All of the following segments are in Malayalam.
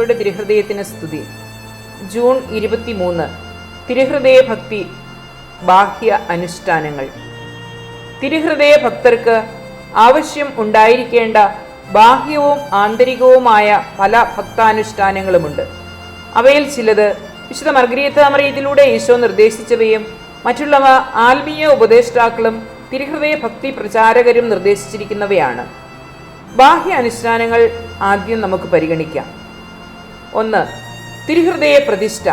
ഈശോയുടെ തിരുഹൃദയത്തിന് സ്തുതി. ജൂൺ ഇരുപത്തിമൂന്ന് തിരുഹൃദയ ഭക്തി ബാഹ്യ അനുഷ്ഠാനങ്ങൾ. തിരുഹൃദയ ഭക്തർക്ക് ആവശ്യം ഉണ്ടായിരിക്കേണ്ട ബാഹ്യവും ആന്തരികവുമായ പല ഭക്താനുഷ്ഠാനങ്ങളുമുണ്ട്. അവയിൽ ചിലത് വിശുദ്ധ മർഗരീതാമറിയത്തിലൂടെ ഈശോ നിർദ്ദേശിച്ചവയും മറ്റുള്ളവ ആത്മീയ ഉപദേഷ്ടാക്കളും തിരുഹൃദയ ഭക്തി പ്രചാരകരും നിർദ്ദേശിച്ചിരിക്കുന്നവയാണ്. ബാഹ്യ അനുഷ്ഠാനങ്ങൾ ആദ്യം നമുക്ക് പരിഗണിക്കാം. ഒന്ന് തിരുഹൃദയ പ്രതിഷ്ഠ.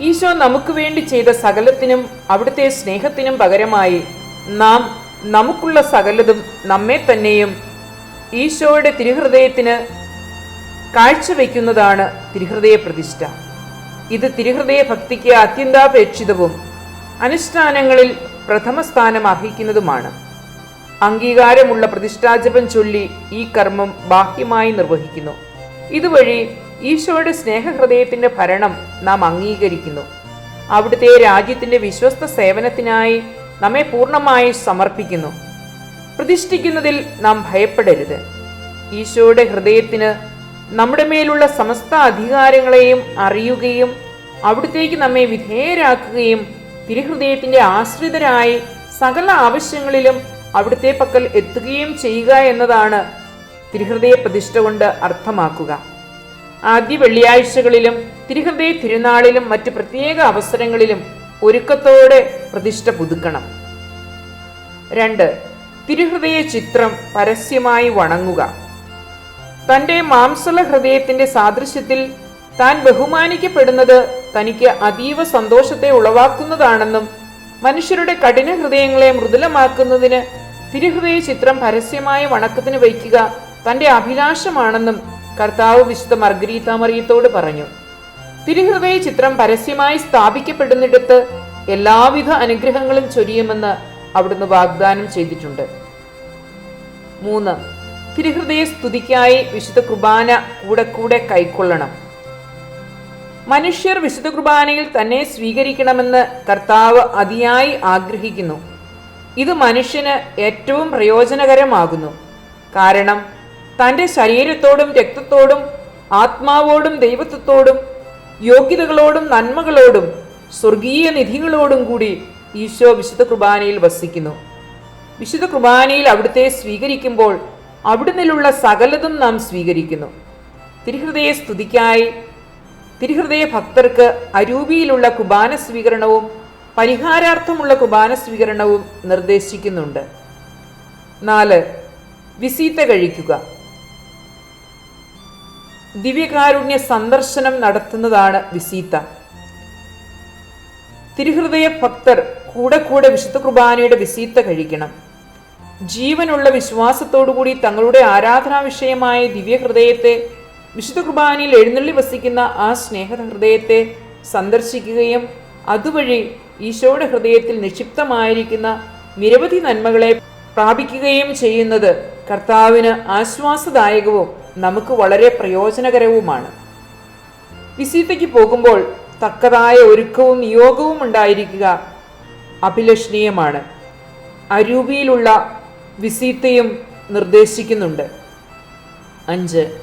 ഈശോ നമുക്ക് വേണ്ടി ചെയ്ത സകലത്തിനും അവിടുത്തെ സ്നേഹത്തിനും പകരമായി നാം നമുക്കുള്ള സകലതും നമ്മെ തന്നെയും ഈശോയുടെ തിരുഹൃദയത്തിന് കാഴ്ചവെക്കുന്നതാണ് തിരുഹൃദയ പ്രതിഷ്ഠ. ഇത് തിരുഹൃദയ ഭക്തിക്ക് അത്യന്താപേക്ഷിതവും അനുഷ്ഠാനങ്ങളിൽ പ്രഥമ സ്ഥാനം അർഹിക്കുന്നതുമാണ്. അംഗീകാരമുള്ള പ്രതിഷ്ഠാജപം ചൊല്ലി ഈ കർമ്മം ബാഹ്യമായി നിർവഹിക്കുന്നു. ഇതുവഴി ഈശോയുടെ സ്നേഹഹൃദയത്തിന്റെ ഭരണം നാം അംഗീകരിക്കുന്നു. അവിടുത്തെ രാജ്യത്തിന്റെ വിശ്വസ്ത സേവനത്തിനായി നമ്മെ പൂർണമായി സമർപ്പിക്കുന്നു. പ്രതിഷ്ഠിക്കുന്നതിൽ നാം ഭയപ്പെടരുത്. ഈശോയുടെ ഹൃദയത്തിന് നമ്മുടെ മേലുള്ള സമസ്ത അധികാരങ്ങളെയും അറിയുകയും അവിടുത്തേക്ക് നമ്മെ വിധേയരാക്കുകയും തിരുഹൃദയത്തിന്റെ ആശ്രിതരായി സകല ആവശ്യങ്ങളിലും അവിടുത്തെ പക്കൽ എത്തുകയും ചെയ്യുക എന്നതാണ് തിരുഹൃദയ പ്രതിഷ്ഠ കൊണ്ട് അർത്ഥമാക്കുക. ആദ്യ വെള്ളിയാഴ്ചകളിലും തിരുഹൃദയ തിരുനാളിലും മറ്റ് പ്രത്യേക അവസരങ്ങളിലും ഒരുക്കത്തോടെ പ്രതിഷ്ഠ പുതുക്കണം. രണ്ട് തിരുഹൃദയ ചിത്രം പരസ്യമായി വണങ്ങുക. തന്റെ മാംസള ഹൃദയത്തിന്റെ സാദൃശ്യത്തിൽ താൻ ബഹുമാനിക്കപ്പെടുന്നത് തനിക്ക് അതീവ സന്തോഷത്തെ ഉളവാക്കുന്നതാണെന്നും മനുഷ്യരുടെ കഠിന ഹൃദയങ്ങളെ മൃദുലമാക്കുന്നതിന് തിരുഹൃദയ ചിത്രം പരസ്യമായ വണക്കത്തിന് വയ്ക്കുക തന്റെ അഭിലാഷമാണെന്നും കർത്താവ് വിശുദ്ധ മർഗരീതാമറിയത്തോട് പറഞ്ഞു തിരുഹൃദയ ചിത്രം പരസ്യമായി സ്ഥാപിക്കപ്പെടുന്നിടത്ത് എല്ലാവിധ അനുഗ്രഹങ്ങളും ചൊരിയുമെന്ന് അവിടുന്ന് വാഗ്ദാനം ചെയ്തിട്ടുണ്ട്. മൂന്ന് തിരുഹൃദയ സ്തുതിക്കായി വിശുദ്ധ കുർബാന കൂടെ കൂടെ കൈക്കൊള്ളണം. മനുഷ്യർ വിശുദ്ധ കുർബാനയിൽ തന്നെ സ്വീകരിക്കണമെന്ന് കർത്താവ് അതിയായി ആഗ്രഹിക്കുന്നു. ഇത് മനുഷ്യന് ഏറ്റവും പ്രയോജനകരമാകുന്നു. കാരണം തന്റെ ശരീരത്തോടും രക്തത്തോടും ആത്മാവോടും ദൈവത്വത്തോടും യോഗ്യതകളോടും നന്മകളോടും സ്വർഗീയ നിധികളോടും കൂടി ഈശോ വിശുദ്ധ കുർബാനയിൽ വസിക്കുന്നു. വിശുദ്ധ കുർബാനയിൽ അവിടുത്തെ സ്വീകരിക്കുമ്പോൾ അവിടുന്നിലുള്ള സകലതും നാം സ്വീകരിക്കുന്നു. തിരുഹൃദയ സ്തുതിക്കായി തിരുഹൃദയ ഭക്തർക്ക് അരൂപിയിലുള്ള കുർബാന സ്വീകരണവും പരിഹാരാർത്ഥമുള്ള കുർബാന സ്വീകരണവും നിർദ്ദേശിക്കുന്നുണ്ട്. നാല് വിസീത്ത കഴിക്കുക. ദിവ്യകാരുണ്യ സന്ദർശനം നടത്തുന്നതാണ് വിസീത്ത തിരുഹൃദയ ഭക്തർ കൂടെ കൂടെ വിശുദ്ധ കുർബാനയുടെ വിസീത്ത കഴിക്കണം. ജീവനുള്ള വിശ്വാസത്തോടുകൂടി തങ്ങളുടെ ആരാധനാ വിഷയമായ ദിവ്യഹൃദയത്തെ വിശുദ്ധ കുർബാനയിൽ എഴുന്നള്ളി വസിക്കുന്ന ആ സ്നേഹ ഹൃദയത്തെ സന്ദർശിക്കുകയും അതുവഴി ഈശോയുടെ ഹൃദയത്തിൽ നിക്ഷിപ്തമായിരിക്കുന്ന നിരവധി നന്മകളെ പ്രാപിക്കുകയും ചെയ്യുന്നത് കർത്താവിന് ആശ്വാസദായകവും നമുക്ക് വളരെ പ്രയോജനകരവുമാണ്. വിസീതയ്ക്ക് പോകുമ്പോൾ തക്കതായ ഒരുക്കവും നിയോഗവും ഉണ്ടായിരിക്കുക അഭിലഷണീയമാണ്. അരൂപിയിലുള്ള വിസീത്തയും നിർദ്ദേശിക്കുന്നുണ്ട്. അഞ്ച്.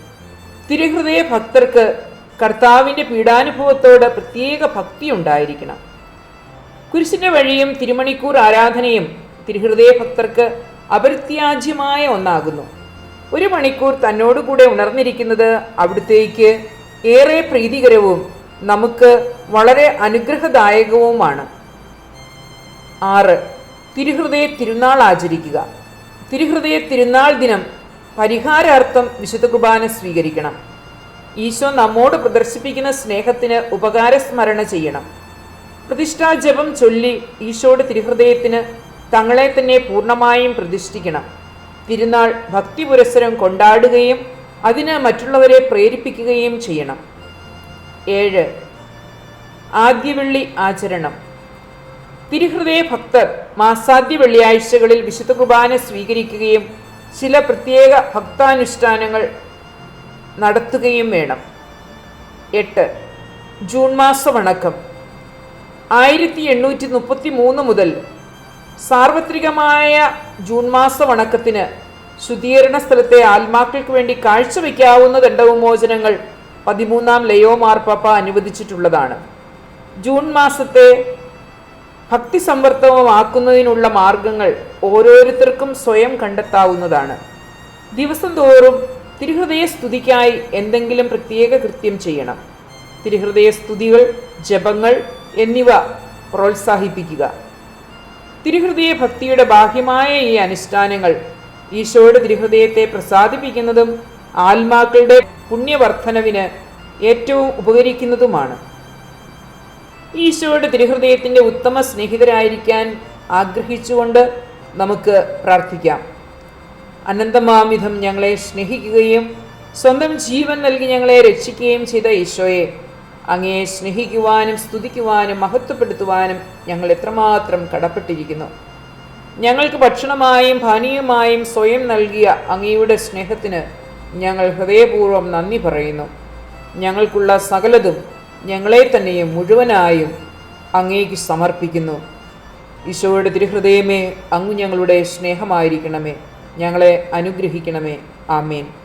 തിരുഹൃദയ ഭക്തർക്ക് കർത്താവിന്റെ പീഡാനുഭവത്തോട് പ്രത്യേക ഭക്തി ഉണ്ടായിരിക്കണം. കുരിശിന്റെ വഴിയും തിരുമണിക്കൂർ ആരാധനയും തിരുഹൃദയ ഭക്തർക്ക് അപരിത്യാജ്യമായ ഒന്നാകുന്നു. ഒരു മണിക്കൂർ തന്നോടുകൂടെ ഉണർന്നിരിക്കുന്നത് അവിടുത്തേക്ക് ഏറെ പ്രീതികരവും നമുക്ക് വളരെ അനുഗ്രഹദായകവുമാണ്. ആറ്. തിരുഹൃദയ തിരുനാൾ ആചരിക്കുക. തിരുഹൃദയ തിരുനാൾ ദിനം പരിഹാരാർത്ഥം വിശുദ്ധ കുർബാന സ്വീകരിക്കണം. ഈശോ നമ്മോട് പ്രദർശിപ്പിക്കുന്ന സ്നേഹത്തിന് ഉപകാരസ്മരണ ചെയ്യണം. പ്രതിഷ്ഠാജപം ചൊല്ലി ഈശോയുടെ തിരുഹൃദയത്തിന് തങ്ങളെ തന്നെ പൂർണമായും പ്രതിഷ്ഠിക്കണം. തിരുനാൾ ഭക്തി പുരസ്സരം കൊണ്ടാടുകയും അതിന് മറ്റുള്ളവരെ പ്രേരിപ്പിക്കുകയും ചെയ്യണം. ഏഴ്. ആദ്യവെള്ളി ആചരണം. തിരുഹൃദയ ഭക്തർ മാസാദ്യ വെള്ളിയാഴ്ചകളിൽ വിശുദ്ധ കുർബാന സ്വീകരിക്കുകയും ചില പ്രത്യേക ഭക്താനുഷ്ഠാനങ്ങൾ നടത്തുകയും വേണം. എട്ട്. ജൂൺ മാസ വണക്കം. ആയിരത്തി എണ്ണൂറ്റി മുപ്പത്തി മൂന്ന് മുതൽ സാർവത്രികമായ ജൂൺ മാസ വണക്കത്തിന് ശുദ്ധീകരണ സ്ഥലത്തെ ആത്മാക്കൾക്ക് വേണ്ടി കാഴ്ചവെക്കാവുന്ന ദണ്ഡവിമോചനങ്ങൾ പതിമൂന്നാം ലയോ മാർപ്പാപ്പ അനുവദിച്ചിട്ടുള്ളതാണ്. ജൂൺ മാസത്തെ ഭക്തി സംവർത്തവമാക്കുന്നതിനുള്ള മാർഗങ്ങൾ ഓരോരുത്തർക്കും സ്വയം കണ്ടെത്താവുന്നതാണ്. ദിവസം തോറും തിരുഹൃദയ സ്തുതിക്കായി എന്തെങ്കിലും പ്രത്യേക കൃത്യം ചെയ്യണം. തിരുഹൃദയ സ്തുതികൾ ജപങ്ങൾ എന്നിവ പ്രോത്സാഹിപ്പിക്കുക. തിരുഹൃദയ ഭക്തിയുടെ ബാഹ്യമായ ഈ അനുഷ്ഠാനങ്ങൾ ഈശോയുടെ തിരുഹൃദയത്തെ പ്രസാദിപ്പിക്കുന്നതും ആത്മാക്കളുടെ പുണ്യവർദ്ധനവിന് ഏറ്റവും ഉപകരിക്കുന്നതുമാണ്. ഈശോയുടെ തിരുഹൃദയത്തിന്റെ ഉത്തമ സ്നേഹിതരായിരിക്കാൻ ആഗ്രഹിച്ചുകൊണ്ട് നമുക്ക് പ്രാർത്ഥിക്കാം. അനന്തമാമിധം ഞങ്ങളെ സ്നേഹിക്കുകയും സ്വന്തം ജീവൻ നൽകി ഞങ്ങളെ രക്ഷിക്കുകയും ചെയ്ത ഈശോയെ അങ്ങയെ സ്നേഹിക്കുവാനും സ്തുതിക്കുവാനും മഹത്വപ്പെടുത്തുവാനും ഞങ്ങൾ എത്രമാത്രം കടപ്പെട്ടിരിക്കുന്നു. ഞങ്ങൾക്ക് ഭക്ഷണമായും പാനീയമായും സ്വയം നൽകിയ അങ്ങയുടെ സ്നേഹത്തിന് ഞങ്ങൾ ഹൃദയപൂർവം നന്ദി പറയുന്നു. ഞങ്ങൾക്കുള്ള സകലതും ഞങ്ങളെ തന്നെയും മുഴുവനായും അങ്ങേക്ക് സമർപ്പിക്കുന്നു. ഈശോയുടെ തിരുഹൃദയമേ അങ്ങ് ഞങ്ങളുടെ സ്നേഹമായിരിക്കണമേ. ഞങ്ങളെ അനുഗ്രഹിക്കണമേ. ആമേൻ.